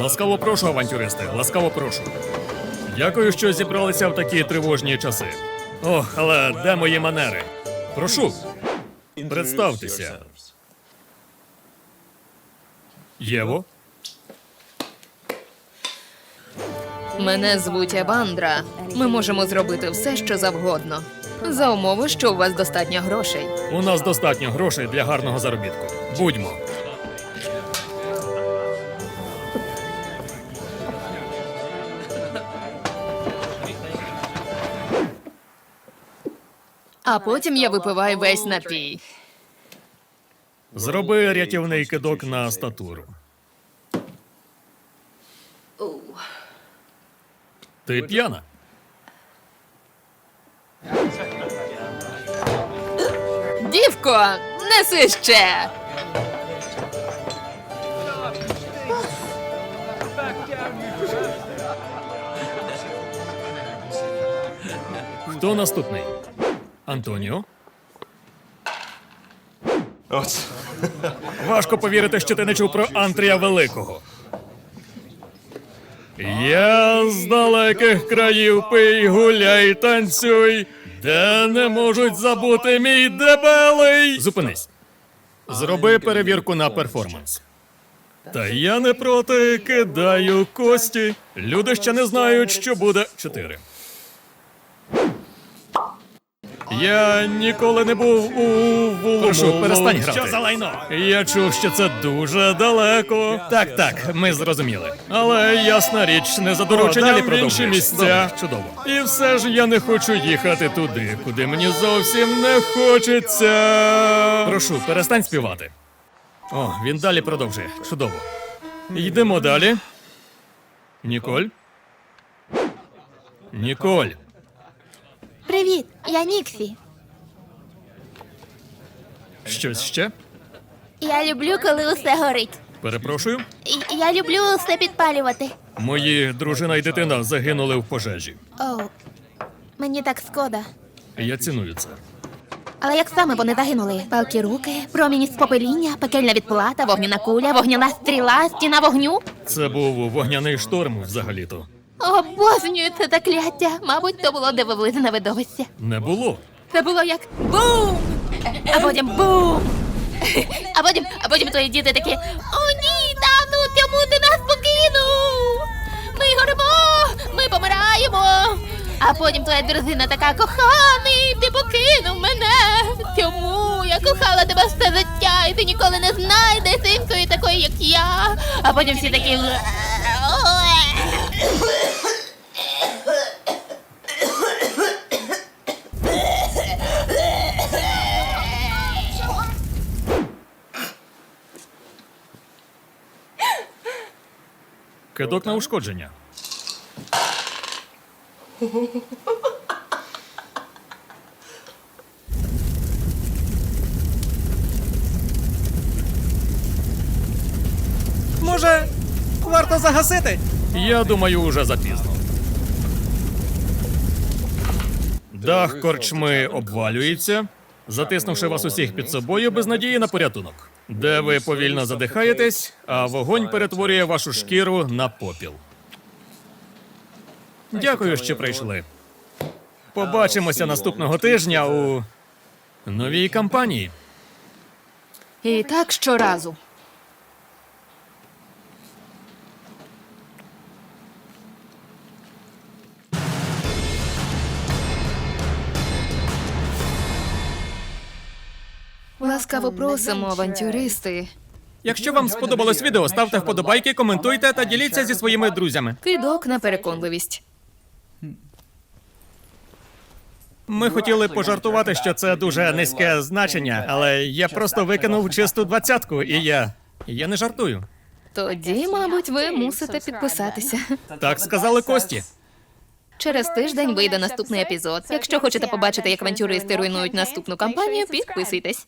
Ласкаво прошу, авантюристи, ласкаво прошу. Дякую, що зібралися в такі тривожні часи. Ох, але де мої манери? Прошу, представтеся. Єво? Мене звуть Евандра. Ми можемо зробити все, що завгодно. За умови, що у вас достатньо грошей. У нас достатньо грошей для гарного заробітку. Будьмо. А потім я випиваю весь напій. Зроби рятівний кидок на статуру. Ти п'яна? Дівко, неси ще. Хто наступний? Антоніо? От. Важко повірити, що ти не чув про Антрія Великого. Я з далеких країв пий, гуляй, танцюй, де не можуть забути мій дебелий. Зупинись. Зроби перевірку на перформанс. Та я не проти, кидаю кості. Люди ще не знають, що буде. Чотири. Я ніколи не був у вулому. Прошу, перестань грати. Що за лайно? Я чув, що це дуже далеко. Так, так, ми зрозуміли. Але ясна річ, не за дорученням в інші продовжуєш. місця. Добре, чудово. І все ж я не хочу їхати туди, куди мені зовсім не хочеться. Прошу, перестань співати. О, він далі продовжує. Чудово. Йдемо далі. Ніколь. Ніколь. Я Ніксі. Щось ще? Я люблю, коли усе горить. Перепрошую. І- Я люблю усе підпалювати. Мої дружина і дитина загинули в пожежі. О, мені так шкода. Я ціную це. Але як саме вони загинули? Палки руки, промінь з попеління, пекельна відплата, вогняна куля, вогняна стріла, стіна вогню. Це був вогняний шторм взагалі-то. Обожнюю це закляття. Мабуть, то було дивовижне видовище. Не було. Це було як бум! А потім бум! А потім, а потім твої діти такі: О, ні, тату, чому ти нас покинув? Ми горимо, ми помираємо. А потім твоя дружина така коханий, ти покинув мене. Чому я кохала тебе все життя, і ти ніколи не знайдеш іншої такої, як я. А потім всі такі. Кидок на ушкодження. Може, варто загасити? Я думаю, уже запізно. Дах корчми обвалюється, затиснувши вас усіх під собою без надії на порятунок. Де ви повільно задихаєтесь, а вогонь перетворює вашу шкіру на попіл. Дякую, що прийшли. Побачимося наступного тижня у новій кампанії. І так щоразу. Ласкаво просимо, авантюристи. Якщо вам сподобалось відео, ставте вподобайки, коментуйте та діліться зі своїми друзями. Кидок на переконливість. Ми хотіли пожартувати, що це дуже низьке значення, але я просто викинув чисту двадцятку, і я. Я не жартую. Тоді, мабуть, ви мусите підписатися. Так сказали Кості. Через тиждень вийде наступний епізод. Якщо хочете побачити, як авантюристи руйнують наступну кампанію, підписуйтесь.